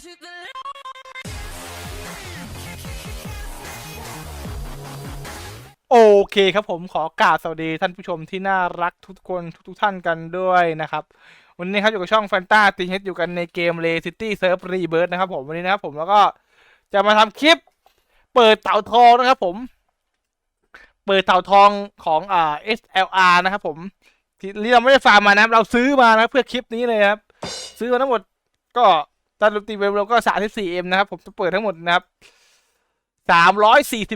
to the โอเคครับผมขอกราบสวัสดีท่านผู้ชมที่น่ารักทุกคนทุกๆท่านกันด้วยนะครับ วันนี้ครับอยู่กับช่องแฟนตาตีเฮดอยู่กันในเกม l a City Surf Rebirth นะครับผมวันนี้นะครับผมแล้วก็จะมาทำคลิป เปิดเต่าทองนะครับผม เปิดเต่าทองของอ่า SLR นะครับผมที่เราไม่ได้ฟาร์มมานะเราซื้อมานะเพื่อคลิปนี้เลยครับ ซื้อมาทั้งหมดก็ ตามตีเวลเราก็ 34M นะครับ ผมจะเปิดทั้งหมดนะครับ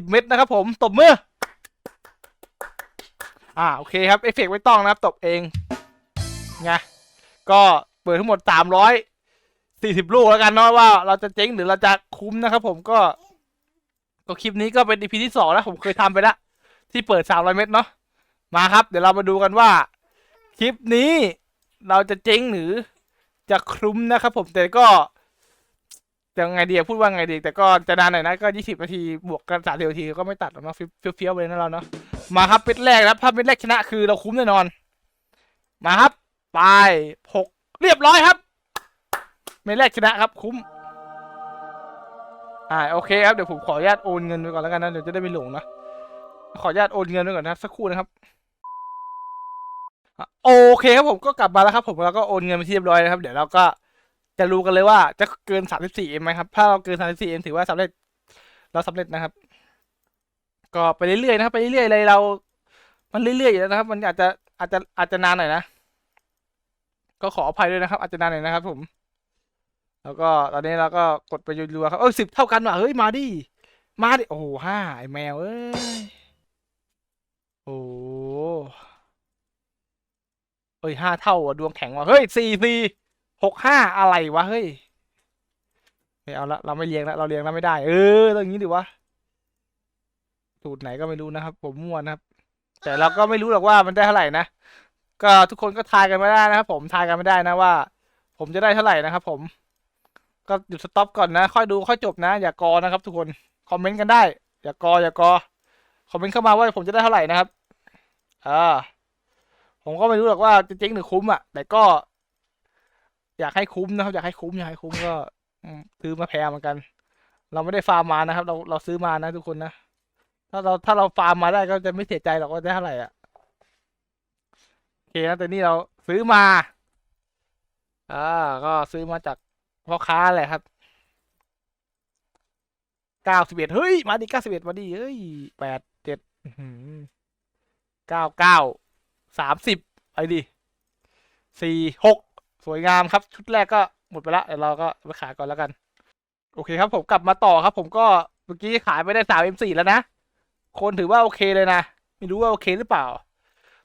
340 เม็ดนะครับผม ตบมือ อ่า โอเคครับ เอฟเฟกไม่ต้องนะครับ ตบเองไงก็เปิดทั้งหมด 340 ลูกแล้วกันเนาะว่าเราจะเจ๊งหรือเราจะคุ้มนะครับผมก็ ก็คลิปนี้ก็เป็น EP ที่สองแล้วผมเคยทำไปแล้วที่เปิด 300 เม็ดเนาะ มาครับ เดี๋ยวเรามาดูกันว่า คลิปนี้เราจะเจ๊งหรือจะคุ้มนะครับผมแต่ก็ จะไงดีพูดว่าไงดี แต่ก็จะนานหน่อยนะก็20นาทีบวกกัน30นาทีก็ไม่ตัดหรอกเนาะเฟี้ยวๆไปนะเราเนาะมาครับเม็ดแรกนะครับถ้าเม็ดแรกชนะคือเราคุ้มแน่นอน มาครับไปหกเรียบร้อยครับเม็ดแรกชนะครับคุ้มอ่าโอเคครับเดี๋ยวผมขออนุญาตโอนเงินไปก่อนแล้วกันนะเดี๋ยวจะได้ไม่หลงนะขออนุญาตโอนเงินไปก่อนนะครับสักครู่นะครับโอเคครับผมก็กลับมาแล้วครับ ผมแล้วก็โอนเงินไปที่เรียบร้อยนะครับ เดี๋ยวเราก็ จะรู้กันเลยว่าจะเกิน 34M ไหมครับ ถ้าเราเกิน 34M ถือว่าสำเร็จ เราสำเร็จนะครับ ก็ไปเรื่อยๆนะครับ ไปเรื่อยๆเลยเรา มันเรื่อยๆอยู่แล้วนะครับ มันอาจจะอาจจะอาจจะนานหน่อยนะ ก็ขออภัยด้วยนะครับ อาจจะนานหน่อยนะครับ ผม แล้วก็ตอนนี้เราก็กดไปรัวๆครับ เออสิบเท่ากันว่ะ เฮ้ย มาดิ มาดิ โอ้โหห้าไอแมวเอ้ย โอ้โหเอ้ยห้าเท่าอะ ดวงแข็งว่ะ เฮ้ยสี่สี่ หกห้าอะไรวะเฮ้ยไม่เอาละเราไม่เลี้ยงละเราเลี้ยงแล้วไม่ได้ เออตรงนี้ดิวะสูตรไหนก็ไม่รู้นะครับ ผมมั่วนะครับ แต่เราก็ไม่รู้หรอกว่ามันได้เท่าไหร่นะก็ทุกคนก็ทายกันไม่ได้นะครับผมทายกันไม่ได้นะว่า ผมจะได้เท่าไหร่นะครับ ผมก็หยุดสต็อปก่อนนะ ค่อยดูค่อยจบนะ อย่ากอนะครับ ทุกคนคอมเมนต์กันได้ อย่ากอ อย่ากอคอมเมนต์เข้ามาว่าผมจะได้เท่าไหร่นะครับอ่าผมก็ไม่รู้หรอกว่าจะเจ๊งหรือคุ้มอะแต่ก็ อยากให้คุ้มนะครับ อยากให้คุ้มอยากให้คุ้มก็อืมซื้อมาแพงเหมือนกัน เราไม่ได้ฟาร์มมานะครับ เราเราซื้อมานะทุกคนนะถ้าเราถ้าเราฟาร์มมาได้ก็จะไม่เสียใจหรอกว่าได้เท่าไหร่อะโอเคนะแต่นี่เราซื้อมาอ่าก็ซื้อมาจากพ่อค้าแหละครับเก้าสิบเอ็ดเฮ้ย มาดิเก้าสิบเอ็ดมาดิเฮ้ยแปดเจ็ดเก้าเก้าสามสิบไอ้ดิสี่หก สวยงามครับ ชุดแรกก็หมดไปละเดี๋ยวเราก็ไปขายก่อนแล้วกัน โอเคครับผมกลับมาต่อครับ ผมก็เมื่อกี้ขายไปได้สามเอ็มสี่แล้วนะคนถือว่าโอเคเลยนะ ไม่รู้ว่าโอเคหรือเปล่า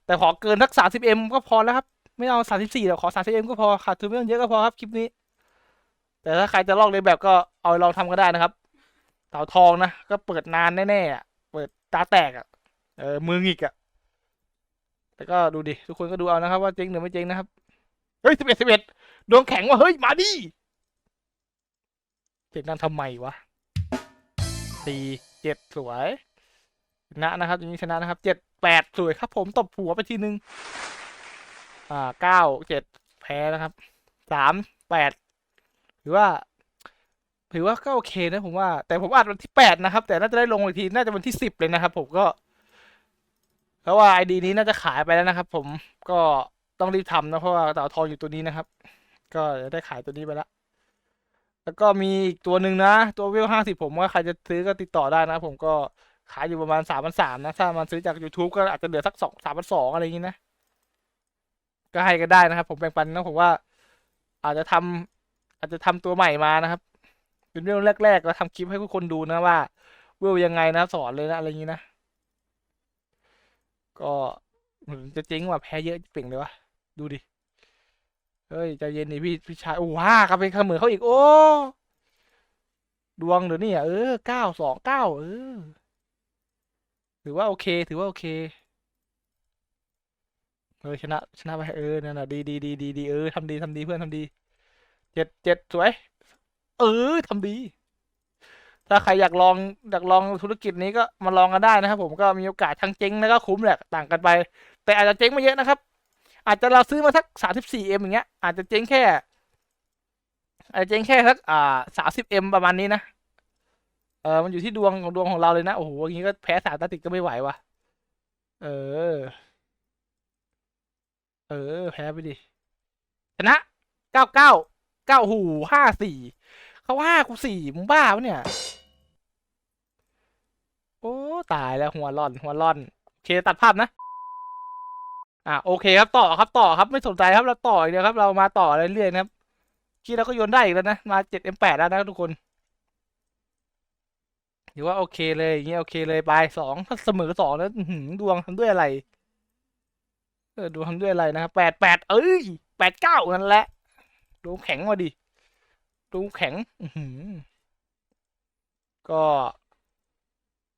แต่ขอเกินทักสามสิบเอ็มก็พอแล้วครับ ไม่เอาสามสิบสี่หรอกขอสามสิบเอ็มก็พอขาดทุนไม่ต้องเยอะก็พอครับคลิปนี้ แต่ถ้าใครจะลอกเลยนแบบก็เอาลองทำก็ได้นะครับเต่าทองนะก็เปิดนานแน่ๆอะเปิดตาแตกอะเออมือหงิกอะแต่ก็ดูดิทุกคนก็ดูเอานะครับ ว่าเจ๊งหรือไม่เจ๊งนะครับ เฮ้ยสิบเอ็ดสิบเอ็ดดวงแข็งว่ะเฮ้ยมาดิเจ็ดนั่นทำไมวะสี่เจ็ดสวยชนะนะครับตรงนี้ชนะนะครับเจ็ดแปดสวยครับ ผมตบหัวไปทีนึง อ่าเก้าเจ็ดแพ้นะครับสามแปดถือว่า ถือว่าก็โอเคนะผมว่า แต่ผมอัดวันที่แปดนะครับ แต่น่าจะได้ลงอีกทีน่าจะวันที่สิบเลยนะครับ ผมก็ เพราะว่าไอดีนี้น่าจะขายไปแล้วนะครับ ผมก็ ต้องรีบทำนะเพราะว่าเต่าทองอยู่ตัวนี้นะครับ ก็จะได้ขายตัวนี้ไปแล้วแล้วก็มีอีกตัวหนึ่งนะ ตัวเวลห้าสิบผมว่าใครจะซื้อก็ติดต่อได้นะ ผมก็ขายอยู่ประมาณสามพันสามนะ ถ้ามันซื้อจาก YouTube ก็อาจจะเหลือสักสองสามพันสองอะไรอย่างนี้นะ ก็ให้กันได้นะครับ ผมแบ่งปันนะผมว่า อาจจะทำอาจจะทำตัวใหม่มานะครับ เป็นเรื่องแรกๆก็ทำคลิปให้ทุกคนดูนะว่าเวลยังไงนะสอนเลยนะอะไรอย่างนี้นะ ก็จะเจ๊งว่ะแพ้เยอะเป่งเลยวะ ดูดิ เฮ้ยใจเย็นดิพี่พี่ชายโอ้ว้ากลับไปเขมือเขาอีก โอ้ ดวงเดี๋ยวนี้อะเออเก้าสองเก้าเออ ถือว่าโอเค ถือว่าโอเค เออชนะชนะไปเออนั่นน่ะดีดีดีดีดีเออทำดีทำดีเพื่อนทำดีเจ็ดเจ็ดสวย เออทำดี ถ้าใครอยากลองอยากลองธุรกิจนี้ก็มาลองกันได้นะครับผมก็มีโอกาสทั้งเจ๊งแล้วก็คุ้มแหละต่างกันไป แต่อาจจะเจ๊งไม่เยอะนะครับ อาจจะเราซื้อมาสักสามสิบสี่เอ็มอย่างเงี้ย อาจจะเจ๊งแค่ อาจจะเจ๊งแค่สักอ่าสามสิบเอ็มประมาณนี้นะเออมันอยู่ที่ดวงของดวงของเราเลยนะ โอ้โหอย่างนี้ก็แพ้สามตาติดก็ไม่ไหววะเออ เออ แพ้ไปดิชนะเก้าเก้าเก้าหูห้าสี่เขาห้ากูสี่มึงบ้าปะเนี่ย โอ้ ตายแล้วหัวร่อน หัวร่อน โอเค ตัดภาพนะ อะโอเคครับต่อครับต่อครับไม่สนใจครับเราต่ออีกเดียวครับ เรามาต่อเรื่อยๆนะครับที่เราก็โยนได้อีกแล้วนะมาเจ็ดเอ็มแปดแล้วนะทุกคนถือว่าโอเคเลยอย่างเงี้ยโอเคเลยไปสองถ้าเสมอสองแล้วหืดวงทำด้วยอะไรเออดวงทำด้วยอะไรนะครับแปดแปดเอ้ยแปดเก้านั่นแหละดวงแข็งมาดิดวงแข็งอือหือก็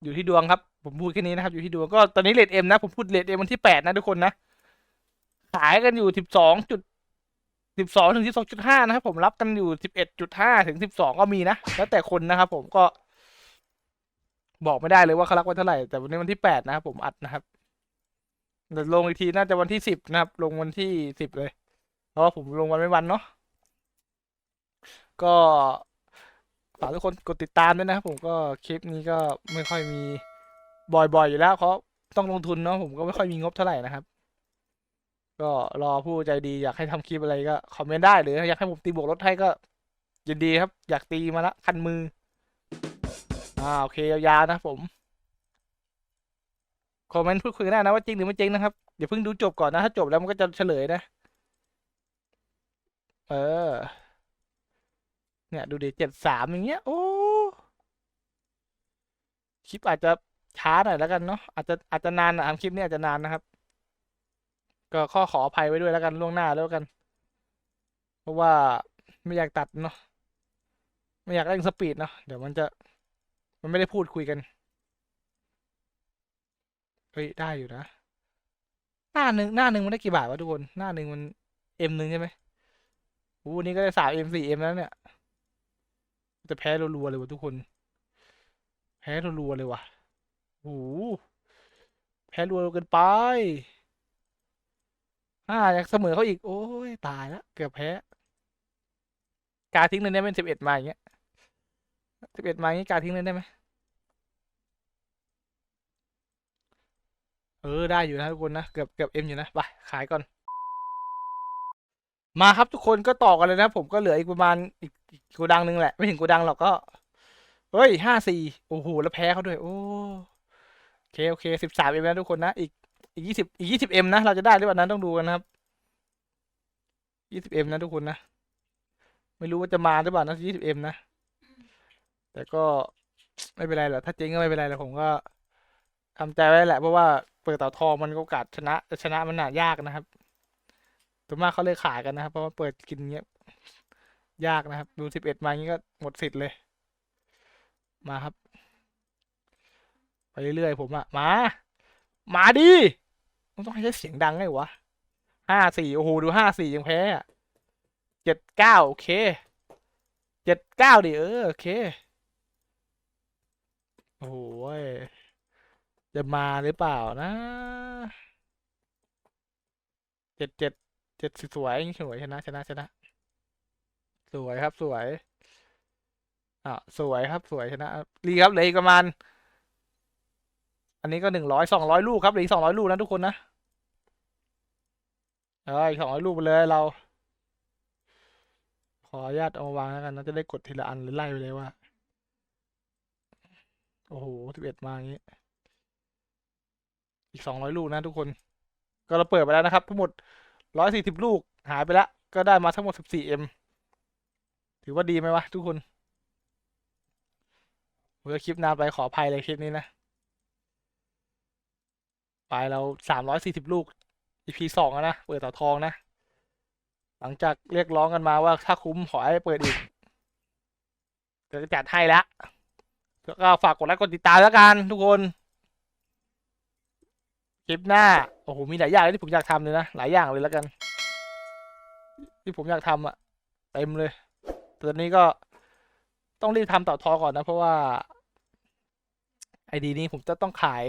อยู่ที่ดวงครับ ผมพูดแค่นี้นะครับ อยู่ที่ดวงก็ตอนนี้เลทเอ็มนะ ผมพูดเลทเอ็มวันที่แปดนะทุกคนนะ ขายกันอยู่สิบสองจุดสิบสองถึงสิบสองจุดห้านะครับผมรับกันอยู่สิบเอ็ดจุดห้าถึงสิบสองก็มีนะ แล้วแต่คนนะครับผมก็ บอกไม่ได้เลยว่าเขารักไว้เท่าไหร่ แต่วันนี้วันที่แปดนะครับผมอัดนะครับเดี๋ยวลงอีกทีน่าจะวันที่สิบนะครับ ลงวันที่สิบเลย เพราะว่าผมลงวันไม่วันเนาะก็ฝากทุกคนกดติดตามด้วยนะครับผมก็คลิปนี้ก็ไม่ค่อยมีบ่อยๆอยู่แล้วเพราะต้องลงทุนเนาะผมก็ไม่ค่อยมีงบเท่าไหร่นะครับ ก็รอผู้ใจดีอยากให้ทำคลิปอะไรก็คอมเมนต์ได้หรืออยากให้ผมตีบวกรถให้ก็ยินดีครับ อยากตีมาละคันมือ อ่าโอเคยาวๆนะผมคอมเมนต์พูดคุยกันได้นะว่าจริงหรือไม่จริงนะครับอย่าเพิ่งดูจบก่อนนะถ้าจบแล้วมันก็จะเฉลยนะ เออ เนี่ย ดูดิเจ็ดสามอย่างเงี้ย โอ้คลิปอาจจะช้าหน่อยแล้วกันเนาะอาจจะอาจจะนานนะคลิปนี้อาจจะนานนะครับ ก็ข้อขออภัยไว้ด้วยแล้วกันล่วงหน้าแล้วกัน เพราะว่าไม่อยากตัดเนาะไม่อยากเร่งสปีดเนาะเดี๋ยวมันจะมันไม่ได้พูดคุยกันเฮ้ยได้อยู่นะ หน้าหนึ่งหน้าหนึ่งมันได้กี่บาทวะทุกคน หน้าหนึ่งมันเอ็มหนึ่งใช่ไหมโอ้นี่ก็ได้สามเอ็มสี่เอ็มแล้วเนี่ยแต่แพ้รัวๆเลยวะทุกคน แพ้รัวๆเลยว่ะโอ้โหแพ้รัวเกินไป อ่าอยากเสมอเขาอีก โอ้ยตายแล้วเกือบแพ้ การทิ้งเลยได้ไหมสิบเอ็ดมาอย่างเงี้ยสิบเอ็ดมาอย่างงี้การทิ้งเลยได้ไหมเออได้อยู่นะทุกคนนะเกือบเกือบเอ็มอยู่นะไปขายก่อน มาครับทุกคนก็ต่อกันเลยนะ ผมก็เหลืออีกประมาณอีกอีกโกดังหนึ่งแหละ ไม่ถึงโกดังหรอกก็เฮ้ยห้าสี่โอ้โหแล้วแพ้เขาด้วย โอ้โอเคโอเคสิบสามเอ็มนะทุกคนนะอีก อีกยี่สิบอีกยี่สิบเอ็มนะ เราจะได้หรือเปล่านั้นต้องดูกันนะครับยี่สิบเอ็มนะทุกคนนะ ไม่รู้ว่าจะมาหรือเปล่านะยี่สิบเอ็มนะ แต่ก็ไม่เป็นไรหรอกถ้าเจ๊งก็ไม่เป็นไรหรอกผมก็ทำใจไว้แหละ เพราะว่าเปิดเต่าทองมันก็โอกาสชนะชนะมันหนายากนะครับส่วนมากเขาเลยขายกันนะครับ เพราะว่าเปิดกินเงี้ยยากนะครับ ดูสิบเอ็ดมางี้ก็หมดสิทธิ์เลย มาครับ ไปเรื่อยๆผมอะมา มาดิ มันต้องให้ใช้เสียงดังไงวะห้าสี่โอ้โหดูห้าสี่ยังแพ้อะเจ็ดเก้าโอเคเจ็ดเก้าดิเออโอเค โอ้โหยจะมาหรือเปล่านะเจ็ดเจ็ดเจ็ดสวยสวยชนะชนะชนะสวยครับสวยอะสวยครับสวยชนะรีครับเลืออีกประมาณ อันนี้ก็หนึ่งร้อยสองร้อยลูกครับหลือสองร้อยลูกนะทุกคนนะเอออีกสองร้อยลูกไปเลยเรา ขออนุญาตเอามาวางแล้วกันนะจะได้กดทีละอันหรือไล่ไปเลยว่า โอ้โหสิบเอ็ดมาอย่างนี้ อีกสองร้อยลูกนะทุกคน ก็เราเปิดไปแล้วนะครับทั้งหมดร้อยสี่สิบลูกหายไปแล้ว ก็ได้มาทั้งหมดสิบสี่เอ็มถือว่าดีไหมวะทุกคนเมื่อคลิปนานไปขออภัยเลยคลิปนี้นะ ไปเราสามร้อยสี่สิบลูก EP สองนะ เปิดต่าทองนะ หลังจากเรียกร้องกันมาว่าถ้าคุ้มขอให้เปิดอีกเดี๋ยวจะจัดให้แล้วแล้วก็ฝากกดไลค์กดติดตามแล้วกันทุกคน คลิปหน้า โอ้โห มีหลายอย่างที่ผมอยากทำเลยนะ หลายอย่างเลยแล้วกัน ที่ผมอยากทำอะเต็มเลยแต่ตอนนี้ก็ต้องรีบทำต่อทอก่อนนะ เพราะว่าไอดีนี้ผมจะต้องขาย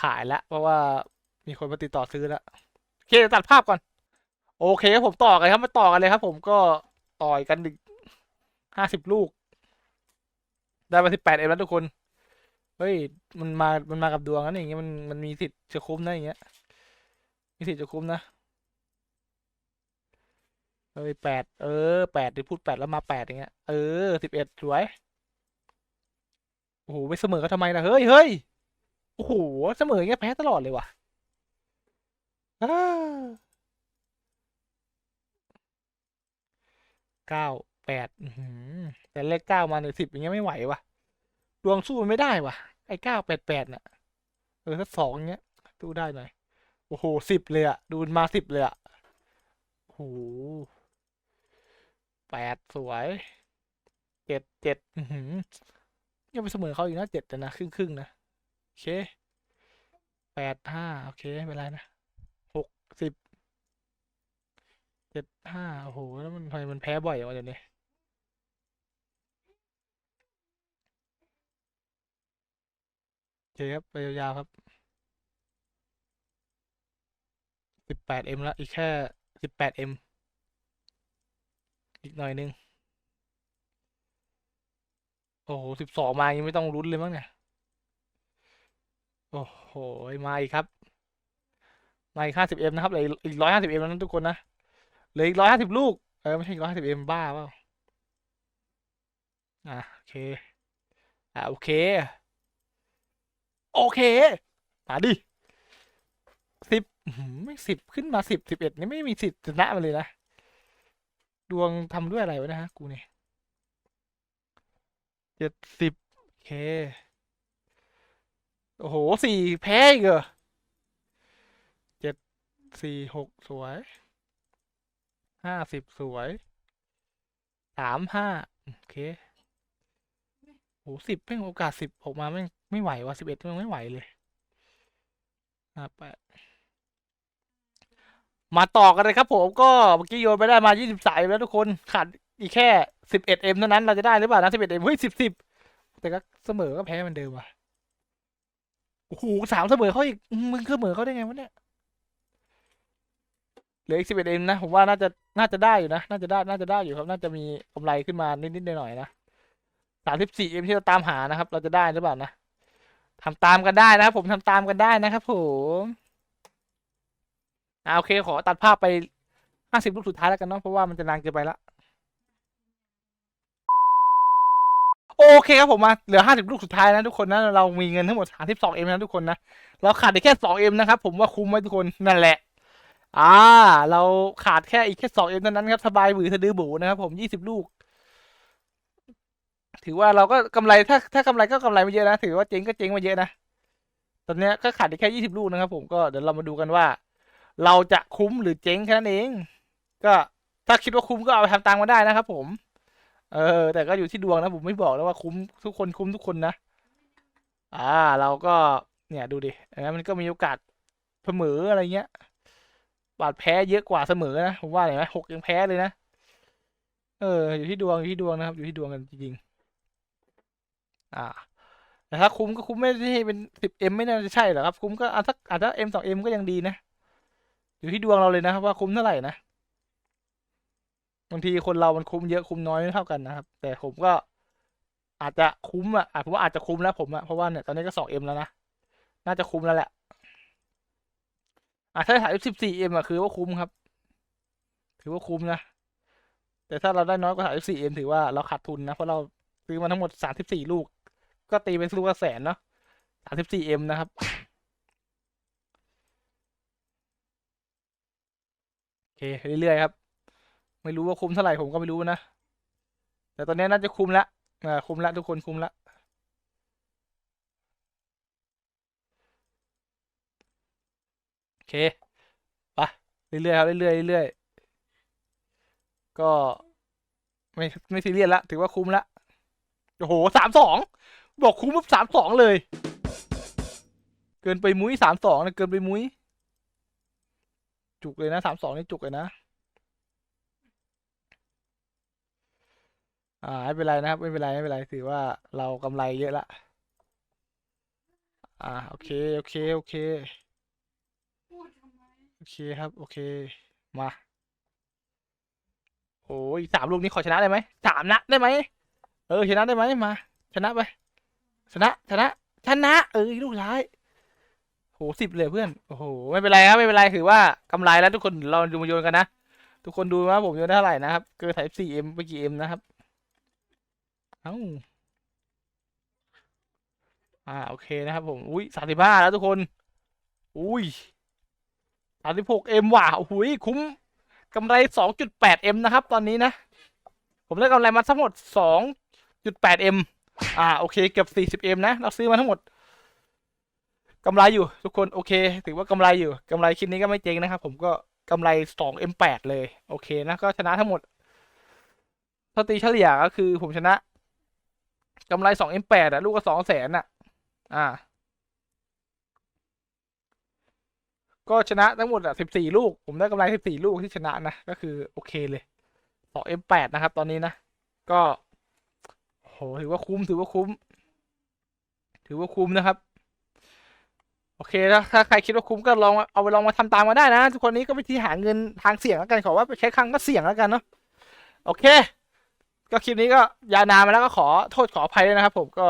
ขายแล้วเพราะว่ามีคนมาติดต่อซื้อแล้วโอเคตัดภาพก่อน โอเคผมต่อกันครับมาต่อกันเลยครับ ผมก็ต่อยกันอีกห้าสิบลูก ได้มาสิบแปดเอ็มแล้วทุกคน เฮ้ย มันมา มันมากับดวงนะอย่างเงี้ยมันมันมีสิทธิ์จะคุ้มนะอย่างเงี้ย มีสิทธิ์จะคุ้มนะเฮ้ยแปดเออแปดที่พูดแปดแล้วมาแปดอย่างเงี้ย เออสิบเอ็ดสวย โอ้โห ไม่เสมอเขาทำไมล่ะ เฮ้ยเฮ้ย โอ้โห เสมออย่างเงี้ยแพ้ตลอดเลยว่ะอ้าเก้าแปดอื้อหือแต่เลขเก้ามาหนึ่งสิบอย่างเงี้ยไม่ไหวว่ะ ดวงสู้มันไม่ได้ว่ะ ไอ้เก้าแปดแปดน่ะ เออถ้าสองอย่างเงี้ยสู้ได้หน่อย โอ้โหสิบเลยอะดูมาสิบเลยอะโอ้โหแปดสวยเจ็ดเจ็ดอือหือยังไปเสมอเขาอีกนะเจ็ดแต่นะ ครึ่งครึ่งนะ โอเคแปดห้าโอเคไม่เป็นไรนะหกสิบเจ็ดห้าโอ้โหแล้วมันทำไมมันแพ้บ่อยอย่างวะเดี๋ยวนี้โอเคครับไปยาวๆครับสิบแปดเอ็มละอีกแค่สิบแปดเอ็มอีกหน่อยนึง โอ้โหสิบสองมายังไม่ต้องลุ้นเลยมั้งเนี่ย โอ้โห มาอีกครับ มาอีกห้าสิบเอ็มนะครับเหลืออีกร้อยห้าสิบเอ็มแล้วนะทุกคนนะเหลืออีกร้อยห้าสิบลูก เออ ไม่ใช่ร้อยห้าสิบเอ็มบ้าเปล่า อะโอเค อะโอเค โอเค มาดิสิบไม่สิบขึ้นมาสิบสิบเอ็ดนี่ไม่มีสิทธิ์ชนะมันเลยนะ ดวงทำด้วยอะไรวะนะฮะ กูเนี่ยเจ็ดสิบโอเค โอ้โหสี่แพ้อีกเหรอเจ็ดสี่หกสวยห้าสิบสวยสามห้าโอเคโอ้สิบเพ่งโอกาสสิบออกมาไม่ไม่ไหวว่ะสิบเอ็ดมันไม่ไหวเลยห้าแปดมาต่อกันเลยครับผมก็เมื่อกี้โยนไปได้มายี่สิบสายแล้วทุกคนขาดอีกแค่สิบเอ็ดเอ็มเท่านั้นเราจะได้หรือเปล่านะสิบเอ็ดเอ็มเฮ้ยสิบสิบแต่ก็เสมอก็แพ้เหมันเดิมว่ะ โอ้โหสามเสมอเขาอีกมึงเสมอเขาได้ไงวะเนี่ยเหลืออีกสิบเอ็ดเอ็มนะผมว่าน่าจะน่าจะได้อยู่นะน่าจะได้น่าจะได้อยู่ครับ น่าจะมีกำไรขึ้นมานิดๆหน่อยๆนะสามสิบสี่เอ็มที่เราตามหานะครับ เราจะได้หรือเปล่านะทำตามกันได้นะครับผมทำตามกันได้นะครับผมอ่าโอเคขอตัดภาพไปห้าสิบลูกสุดท้ายแล้วกันเนาะเพราะว่ามันจะนานเกินไปละ โอเคครับผมมาเหลือห้าสิบลูกสุดท้ายนะทุกคนนะเรามีเงินทั้งหมดสามสิบสองเอ็มนะทุกคนนะเราขาดอีกแค่สองเอ็มนะครับผมว่าคุ้มไว้ทุกคนนั่นแหละ อ่า เราขาดแค่อีกแค่สองเอ็มเท่านั้นครับสบายบือสะดือบูนะครับผมยี่สิบลูก ถือว่าเราก็กำไรถ้าถ้ากำไรก็กำไรไม่เยอะนะถือว่าเจ๊งก็เจ๊งมาเยอะนะตอนนี้ก็ขาดอีกแค่ยี่สิบลูกนะครับ ผมก็เดี๋ยวเรามาดูกันว่า เราจะคุ้มหรือเจ๊งแค่นั้นเอง ก็ถ้าคิดว่าคุ้มก็เอาไปทำตามมาได้นะครับผม เออ แต่ก็อยู่ที่ดวงนะ ผมไม่บอกแล้วว่าคุ้มทุกคนคุ้มทุกคนนะ อ่า เราก็เนี่ยดูดิเออมันก็มีโอกาสเสมออะไรเงี้ย บาดแพ้เยอะกว่าเสมอนะ ผมว่าเห็นไหมหกยังแพ้เลยนะ เออ อยู่ที่ดวงอยู่ที่ดวงนะครับ อยู่ที่ดวงกันจริงๆ อ่า แต่ถ้าคุ้มก็คุ้มไม่ได้เป็นสิบเอ็มไม่น่าจะใช่หรอกครับ คุ้มก็อาจจะอาจจะเอ็มสองเอ็มก็ยังดีนะ อยู่ที่ดวงเราเลยนะครับว่าคุ้มเท่าไหร่นะ บางทีคนเรามันคุ้มเยอะคุ้มน้อยไม่เท่ากันนะครับ แต่ผมก็อาจจะคุ้มอะอาจผมว่าอาจจะคุ้มแล้วผมอะเพราะว่าเนี่ยตอนนี้ก็สองเอ็มแล้วนะน่าจะคุ้มแล้วแหละอะถ้าถ่ายสิบสี่เอ็มอะคือว่าคุ้มครับ ถือว่าคุ้มนะแต่ถ้าเราได้น้อยกว่าถ่ายสี่เอ็มถือว่าเราขาดทุนนะเพราะเราซื้อมาทั้งหมดสามสิบสี่ลูก ก็ตีเป็นลูกละแสนเนาะสามสิบสี่เอ็มนะครับโอเคเรื่อยๆครับ ไม่รู้ว่าคุ้มเท่าไหร่ผมก็ไม่รู้นะ แต่ตอนนี้น่าจะคุ้มละอ่าคุ้มละทุกคนคุ้มละโอเคไปเรื่อยๆครับเรื่อยๆเรื่อยๆก็ไม่ไม่ซีเรียสละถือว่าคุ้มละโอ้โหสามสองบอกคุ้มปุ๊บสามสองเลย เกินไปมุ้ยสามสองนะเกินไปมุ้ยจุกเลยนะสามสองนี่จุกเลยนะ อ่าไม่เป็นไรนะครับ ไม่เป็นไรไม่เป็นไรถือว่าเรากำไรเยอะละ อ่าโอเคโอเคโอเคโอเคครับ โอเคมาโอ้ยสามลูกนี้ขอชนะได้ไหมสามนะได้ไหมเออชนะได้ไหมมา ชนะไปชนะชนะชนะ เออลูกท้ายโหสิบเลยเพื่อนโอ้โหไม่เป็นไรครับไม่เป็นไรถือว่ากำไรแล้วทุกคนเราดูมาโยนกันนะทุกคนดูว่าผมโยนได้เท่าไหร่นะครับเกินถ่ายสี่เอ็มไปกี่เอ็มนะครับ เอ้าอ่าโอเคนะครับผมอุ้ยสามสิบห้าแล้วทุกคน อุ้ยสามสิบหกเอ็มว่ะโอ้โหคุ้มกำไรสองจุดแปดเอ็มนะครับ ตอนนี้นะ ผมได้กำไรมาทั้งหมดสองจุดแปดเอ็มอ่าโอเคเกือบสี่สิบเอ็มนะ เราซื้อมาทั้งหมดกำไรอยู่ทุกคนโอเค ถือว่ากำไรอยู่กำไรคลิปนี้ก็ไม่เจ๊งนะครับ ผมก็กำไรสองเอ็มแปดเลย โอเคนะก็ชนะทั้งหมดถ้าตีเฉลี่ยก็คือผมชนะ กำไรสองเอ็มแปดอะลูกก็สองแสนอะอ่า ก็ชนะทั้งหมดอะสิบสี่ลูก ผมได้กำไรสิบสี่ลูกที่ชนะนะ ก็คือโอเคเลยสองเอ็มแปดนะครับ ตอนนี้นะ ก็โหถือว่าคุ้มถือว่าคุ้ม ถือว่าคุ้มนะครับ โอเคแล้วถ้าใครคิดว่าคุ้มก็ลองเอาไปลองมาทำตามมาได้นะ ทุกคนนี้ก็วิธีหาเงินทางเสี่ยงแล้วกันขอว่าไปใช้ครั้งก็เสี่ยงแล้วกันเนาะโอเค ก็คลิปนี้ก็ยาวนานมาแล้วก็ขอโทษขออภัยด้วยนะครับ ผมก็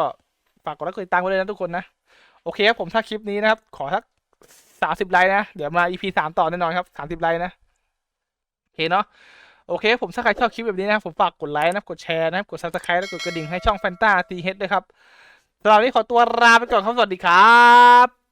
ฝากกดไลค์กดติดตามไว้เลยนะทุกคนนะ โอเคครับผมถ้าคลิปนี้นะครับ ขอสักสามสิบไลค์นะ เดี๋ยวมา EP สามต่อแน่นอนครับสามสิบไลค์นะโอเคเนาะโอเคผมถ้าใครชอบคลิปแบบนี้นะครับผมฝากกดไลค์นะกดแชร์นะครับกด subscribe และกดกระดิ่งให้ช่องแฟนตาทีเฮดด้วยครับสำหรับวันนี้ขอตัวลาไปก่อนครับสวัสดีครับ